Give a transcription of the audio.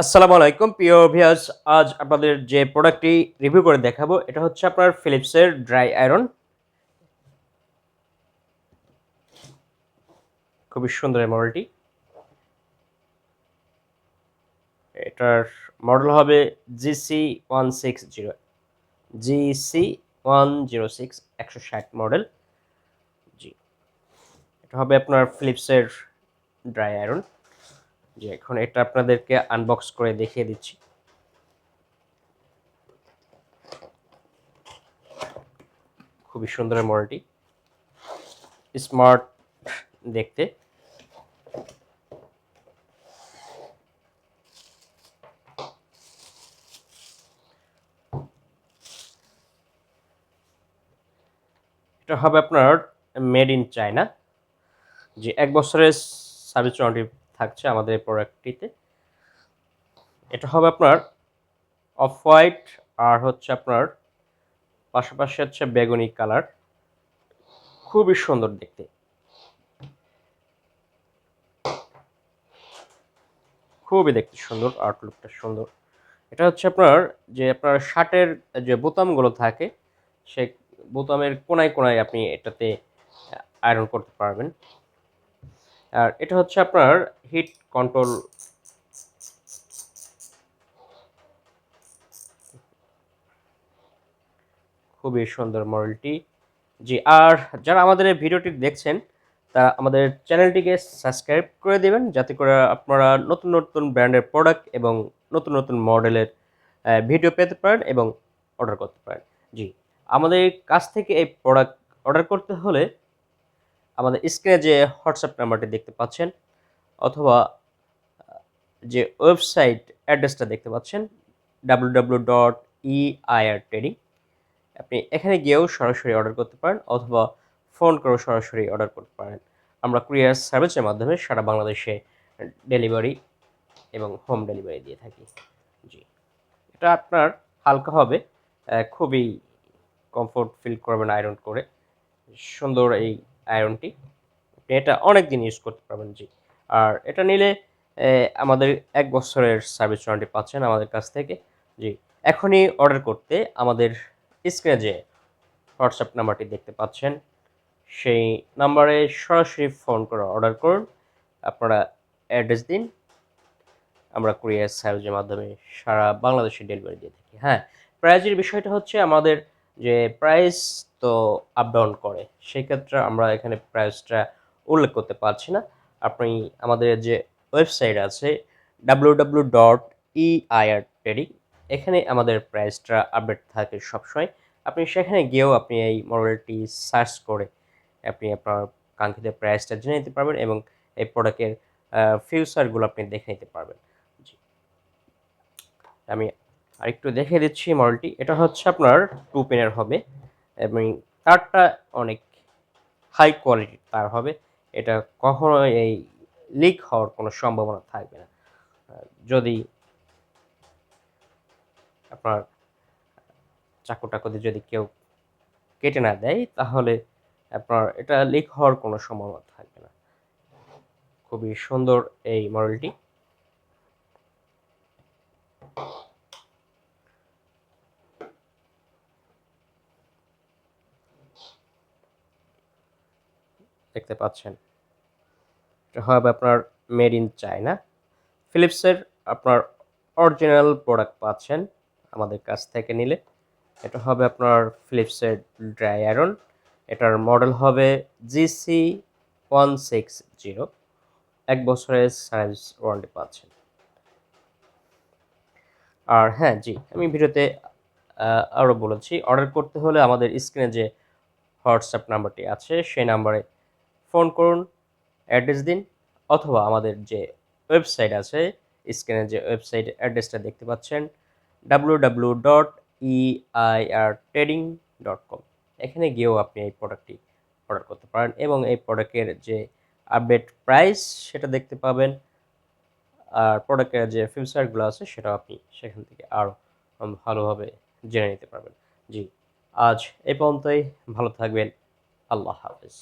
আসসালামু আলাইকুম, প্রিয় ভিউয়ার্স আজ আপনাদের যে প্রোডাক্টটি রিভিউ করে দেখাবো, এটা হচ্ছে আপনার ফিলিপসের ড্রাই আয়রন খুবই সুন্দর এই মডেলটি এটার মডেল হবে GC one six zero GC one zero six একশো ষাট মডেল জি। এটা হবে আপনার ফিলিপসের ড্রাই আয়রন যে এখন এটা আপনাদেরকে আনবক্স করে দেখিয়ে দিচ্ছি। খুবই সুন্দর মডেলটি স্মার্ট দেখতে। এটা হবে আপনার মেড ইন চায়না যে এক বছরের সার্ভিস ওয়ারেন্টি থাকছে আমাদের এই প্রোডাক্টটিতে এটা হবে আপনার অফ হোয়াইট আর হচ্ছে আপনার পাশাপাশি হচ্ছে বেগুনি কালার খুবই সুন্দর দেখতে। খুবই দেখতে সুন্দর আউটলুকটা সুন্দর। এটা হচ্ছে আপনার যে আপনার শার্টের যে বোতামগুলো থাকে সে বোতামের কোনায় কোনায় আপনি এটাতে আয়রন করতে পারবেন। আর এটা হচ্ছে আপনার হিট কন্ট্রোল খুবই সুন্দর মডেলটি জি, আর যারা আমাদের এই ভিডিওটি দেখছেন, তারা আমাদের চ্যানেলটিকে সাবস্ক্রাইব করে দেবেন, যাতে করে আপনারা নতুন নতুন ব্র্যান্ডের প্রোডাক্ট এবং নতুন নতুন মডেলের ভিডিও পেতে পারেন এবং অর্ডার করতে পারেন। জি, আমাদের কাছ থেকে এই প্রোডাক্ট অর্ডার করতে হলে আমাদের স্ক্রিনে যে হোয়াটসঅ্যাপ নাম্বারটি দেখতে পাচ্ছেন, অথবা যে ওয়েবসাইট অ্যাড্রেসটা দেখতে পাচ্ছেন W W dot EIR trading আপনি এখানে গিয়েও সরাসরি অর্ডার করতে পারেন, অথবা ফোন করেও সরাসরি অর্ডার করতে পারেন। আমরা কুরিয়ার সার্ভিসের মাধ্যমে সারা বাংলাদেশে ডেলিভারি এবং হোম ডেলিভারি দিয়ে থাকি। জি। এটা আপনার হালকা হবে খুবই কমফোর্ট ফিল করবেন আয়রন করে। সুন্দর এই আয়রনটি এটা অনেক দিন ইউজ করতে পারবেন জি। আর এটা নিলে আমাদের এক বছরের সার্ভিস ওয়ারেন্টি পাচ্ছেন আমাদের কাছ থেকে, জি। এখনই অর্ডার করতে আমাদের স্ক্রিনে যে হোয়াটসঅ্যাপ নাম্বারটি দেখতে পাচ্ছেন, সেই নাম্বারে সরাসরি ফোন করে অর্ডার করুন। আপনারা অ্যাড্রেস দিন। আমরা কুরিয়ার সার্ভিসের মাধ্যমে সারা বাংলাদেশে ডেলিভারি দিয়ে থাকি হ্যাঁ। প্রাইজের বিষয়টা হচ্ছে আমাদের যে প্রাইস তো আপ ডাউন করে। সেক্ষেত্রে আমরা এখানে প্রাইসটা উল্লেখ করতে পারছি না। আপনি আমাদের যে ওয়েবসাইট আছে W W dot EIR trading এখানে আমাদের প্রাইসটা আপডেট থাকে সবসময়। আপনি সেখানে গিয়েও আপনি এই মডেলটি সার্চ করে আপনি আপনার কাঙ্ক্ষিত প্রাইসটা জেনে নিতে পারবেন এবং এই প্রোডাক্টের ফিউচারগুলো আপনি দেখে নিতে পারবেন। আমি আরেকটু দেখে দিচ্ছি মডেলটি এটা হচ্ছে আপনার টু পেনের হবে। এবং তারটা অনেক হাই কোয়ালিটির তার হবে। এটা কখনো এই লিক হওয়ার কোনো সম্ভাবনা থাকবে না। যদি আপনার চাকু টাকু দিয়ে যদি কেউ কেটে না দেয়, তাহলে আপনার এটা লিক হওয়ার কোনো সম্ভাবনা থাকবে না। খুবই সুন্দর এই মডেলটি দেখতে পাচ্ছেন। এটা হবে আপনার মেড ইন চায়না ফিলিপসের আপনার অরিজিনাল প্রোডাক্ট পাচ্ছেন আমাদের কাছ থেকে নিলে। এটা হবে আপনার ফিলিপসের ড্রাই আয়রন এটার মডেল হবে জিসি ওয়ান সিক্স জিরো এক বছরের সার্ভিস ওয়ারেন্টি পাচ্ছেন। আর হ্যাঁ জি, আমি ভিডিওতে আরও বলেছি। অর্ডার করতে হলে আমাদের স্ক্রিনে যে হোয়াটসঅ্যাপ নাম্বারটি আছে, সেই নাম্বারে ফোন করুন, অ্যাড্রেস দিন, অথবা আমাদের যে ওয়েবসাইট আছে, স্ক্রিনে যে ওয়েবসাইট অ্যাড্রেসটা দেখতে পাচ্ছেন W W dot EIR trading dot com এখানে গিয়েও আপনি এই প্রোডাক্টটি অর্ডার করতে পারেন এবং এই প্রোডাক্টের যে আপডেট প্রাইস সেটা দেখতে পাবেন, আর প্রোডাক্টের যে ফিউচারগুলো আছে সেটাও আপনি সেখান থেকে আরও ভালোভাবে জেনে নিতে পারবেন। জি, আজ এই পর্যন্তই, ভালো থাকবেন, আল্লাহ হাফেজ।